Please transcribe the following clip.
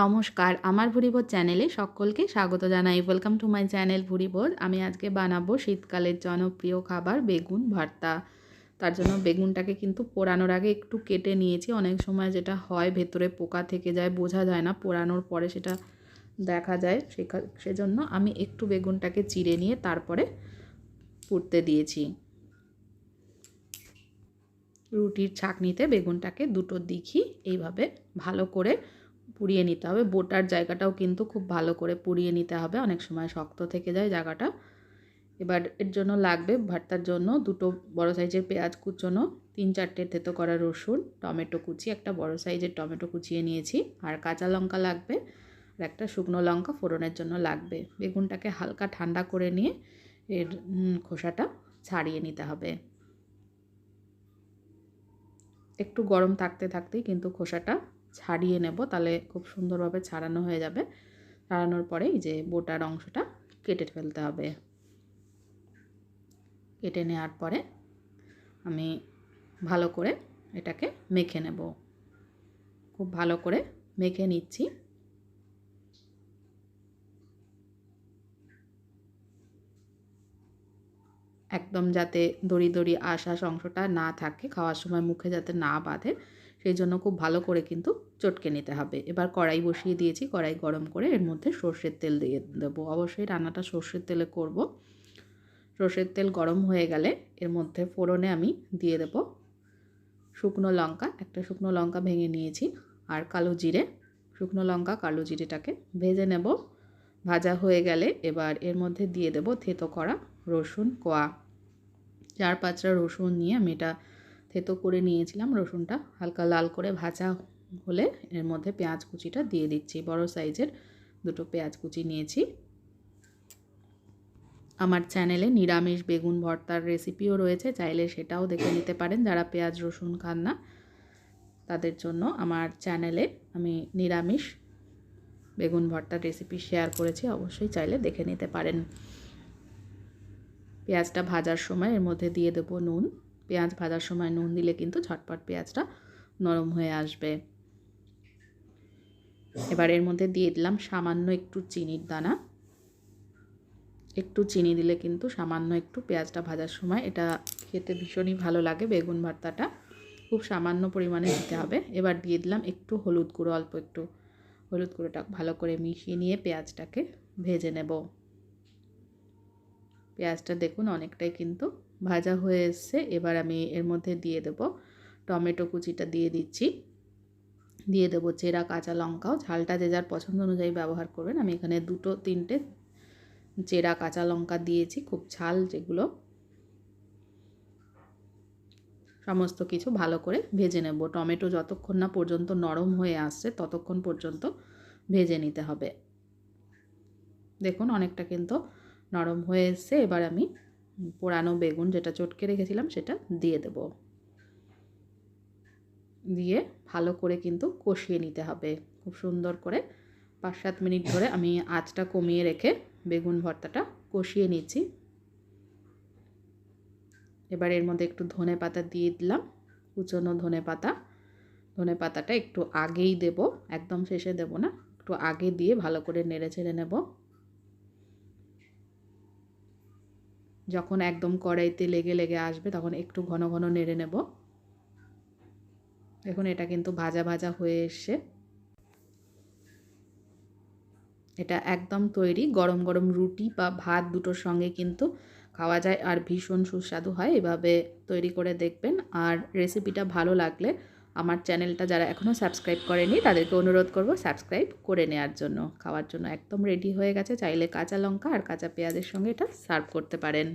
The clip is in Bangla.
নমস্কার, আমার ভুরিবোধ চ্যানেলে সকলকে স্বাগত জানাই। ওয়েলকাম টু মাই চ্যানেল ভুরিবোধ আমি আজকে বানাবো শীতকালের জনপ্রিয় খাবার বেগুন ভর্তা। তার জন্য বেগুনটাকে কিন্তু পোড়ানোর আগে একটু কেটে নিয়েছি। অনেক সময় যেটা হয়, ভেতরে পোকা থেকে যায়, বোঝা যায় না। পোড়ানোর পরে সেটা দেখা যায়। সেজন্য আমি একটু বেগুনটাকে চিড়ে নিয়ে তারপরে পুড়তে দিয়েছি। রুটির ছাঁকনিতে বেগুনটাকে দুটো দিঘি এইভাবে ভালো করে পুড়িয়ে নিতে হবে। বোটার জায়গাটাও কিন্তু খুব ভালো করে পুড়িয়ে নিতে হবে। অনেক সময় শক্ত থেকে যায় জায়গাটা। এবার এর জন্য লাগবে ভর্তার জন্য দুটো বড় সাইজের পেঁয়াজ কুচোনো, তিন চারটে থেতো করা রসুন, টমেটো কুচি, একটা বড় সাইজের টমেটো কুচিয়ে নিয়েছি। আর কাঁচা লঙ্কা লাগবে আর একটা শুকনো লঙ্কা ফোড়নের জন্য লাগবে। বেগুনটাকে হালকা ঠান্ডা করে নিয়ে এর খোসাটা ছাড়িয়ে নিতে হবে। একটু গরম থাকতে থাকতেই কিন্তু খোসাটা ছাড়িয়ে নেব, তাহলে খুব সুন্দরভাবে ছাড়ানো হয়ে যাবে। ছাড়ানোর পরে এই যে বোটার অংশটা কেটে ফেলতে হবে। কেটে নেওয়ার পরে আমি ভালো করে এটাকে মেখে নেব। খুব ভালো করে মেখে নিচ্ছি। একদম যাতে দড়ি দড়ি আশ অংশটা না থাকে, খাওয়ার সময় মুখে যাতে না বাঁধে সেই জন্য খুব ভালো করে কিন্তু চটকে নিতে হবে। এবার কড়াই বসিয়ে দিয়েছি, কড়াই গরম করে এর মধ্যে সর্ষের তেল দিয়ে দেবো। অবশ্যই রান্নাটা সর্ষের তেলে করব। সর্ষের তেল গরম হয়ে গেলে এর মধ্যে ফোড়নে আমি দিয়ে দেব শুকনো লঙ্কা। একটা শুকনো লঙ্কা ভেঙে নিয়েছি আর কালো জিরে। শুকনো লঙ্কা, কালো জিরেটাকে ভেজে নেব। ভাজা হয়ে গেলে এবার এর মধ্যে দিয়ে দেব থেতো করা রসুন কোয়া। চার পাঁচটা রসুন নিয়ে আমি এটা থেতো করে নিয়েছিলাম রসুনটা, হালকা লাল করে ভাজা হলে এর মধ্যে পেঁয়াজ কুচিটা দিয়ে দিচ্ছি। বড় সাইজের দুটো পেঁয়াজ কুচি নিয়েছি। আমার চ্যানেলে নিরামিষ বেগুন ভর্তার রেসিপিও রয়েছে, চাইলে সেটাও দেখে নিতে পারেন। যারা পেঁয়াজ, রসুন খান না, তাদের জন্য আমার চ্যানেলে আমি নিরামিষ বেগুন ভর্তার রেসিপি শেয়ার করেছি, অবশ্যই চাইলে দেখে নিতে পারেন। পেঁয়াজটা ভাজার সময় এর মধ্যে দিয়ে দেবো নুন। পেঁয়াজ ভাজার সময় নুন দিলে কিন্তু ঝটপট পেঁয়াজটা নরম হয়ে আসবে। এবার এর মধ্যে দিয়ে দিলাম সামান্য একটু চিনির দানা। একটু চিনি দিলে কিন্তু সামান্য একটু পেঁয়াজটা ভাজার সময় এটা খেতে ভীষণই ভালো লাগে, বেগুন ভর্তাটা। খুব সামান্য পরিমাণে দিতে হবে। এবার দিয়ে দিলাম একটু হলুদ গুঁড়ো, অল্প একটু হলুদ গুঁড়োটা ভালো করে মিশিয়ে নিয়ে পেঁয়াজটাকে ভেজে নেব। পেঁয়াজটা দেখুন অনেকটাই কিন্তু ভাজা হয়ে এসছে, এবার আমি এর মধ্যে দিয়ে দেব টমেটো কুচিটা দিয়ে দিচ্ছি। দিয়ে দেবো চেরা কাঁচা লঙ্কাও, ঝালটা যে যার পছন্দ অনুযায়ী ব্যবহার করবেন। আমি এখানে দুটো, তিনটে চেরা কাঁচা লঙ্কা দিয়েছি, খুব ঝাল যেগুলো। সমস্ত কিছু ভালো করে ভেজে নেব। টমেটো যতক্ষণ না পর্যন্ত নরম হয়ে আসছে, ততক্ষণ পর্যন্ত ভেজে নিতে হবে। দেখুন, অনেকটা কিন্তু নরম হয়ে এসছে। এবার আমি পোড়ানো বেগুন যেটা চটকে রেখেছিলাম সেটা দিয়ে দেব। দিয়ে ভালো করে কিন্তু কষিয়ে নিতে হবে। খুব সুন্দর করে পাঁচ সাত মিনিট ধরে আমি আঁচটা কমিয়ে রেখে বেগুন ভর্তাটা কষিয়ে নিচ্ছি। এবার এর মধ্যে একটু ধনে পাতা দিয়ে দিলাম। কুচনো ধনে পাতা। ধনে পাতাটা একটু আগেই দেব। একদম শেষে দেব না। একটু আগে দিয়ে ভালো করে নেড়ে ছেড়ে নেব। যখন একদম কড়াইতে লেগে লেগে আসবে, তখন একটু ঘন ঘন নেড়ে নেব। দেখুন, এটা কিন্তু ভাজা ভাজা হয়ে এসছে। এটা একদম তৈরি, গরম গরম রুটি বা ভাত দুটোর সঙ্গে কিন্তু খাওয়া যায় আর ভীষণ সুস্বাদু হয়। এভাবে তৈরি করে দেখবেন। আর রেসিপিটা ভালো লাগলে আমার চ্যানেলটা যারা এখনও সাবস্ক্রাইব করেনি, তাদেরকে অনুরোধ করব সাবস্ক্রাইব করে নেওয়ার জন্য। খাওয়ার জন্য একদম রেডি হয়ে গেছে। চাইলে কাঁচা লঙ্কা আর কাঁচা পেঁয়াজের সঙ্গে এটা সার্ভ করতে পারেন।